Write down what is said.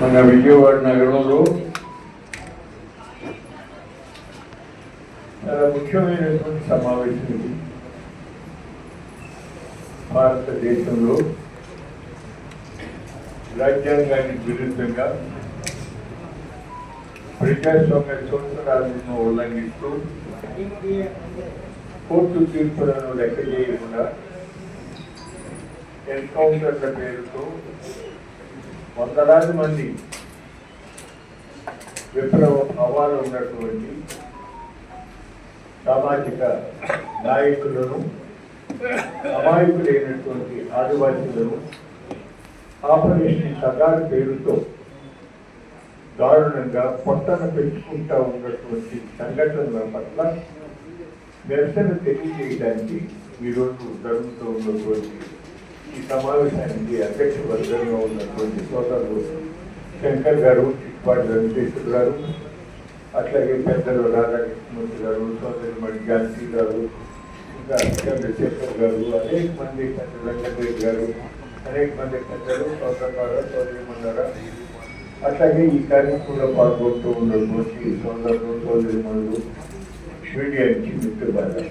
మన విజయవాడ నగరంలో చాలా ముఖ్యమైనటువంటి సమావేశం ఇది. భారతదేశంలో రాజ్యాంగానికి విరుద్ధంగా ప్రజాస్వామ్య సూత్రాలను ఉల్లంఘిస్తూ కోర్టు తీర్పులను లెక్క చేయకుండా ఎన్కౌంటర్ల పేరుతో వందలాది మంది విప్లవ అవ్వాలి ఉన్నటువంటి సామాజిక నాయకులను అమాయకులైనటువంటి ఆదివాసీలను ఆపరేషన్ సగాడు పేరుతో దారుణంగా పొట్టన పెంచుకుంటా ఉన్నటువంటి సంఘటనల పట్ల నిరసన తెలియజేయడానికి ఈరోజు జరుగుతూ ఉన్నటువంటి ఈ సమావేశానికి అధ్యక్ష వర్గంగా ఉన్నటువంటి సోదరులు శంకర్ గారు చిట్పాటి వెంకటేశ్వర గారు అట్లాగే పెద్దలు రాధాకృష్ణమూర్తి గారు సోదరి మణి జాన్సీ గారు ఇంకా చంద్రశేఖర్ గారు అనేక మంది పెద్ద వెంకటరెడ్డి గారు అనేక మంది పెద్దలు సోదరులారా సోదరి మందారా అట్లాగే ఈ కార్యక్రమంలో పాల్గొంటూ ఉన్నటువంటి సోదరులు సోదరి మనులు మీడియా నుంచి మిత్రులారా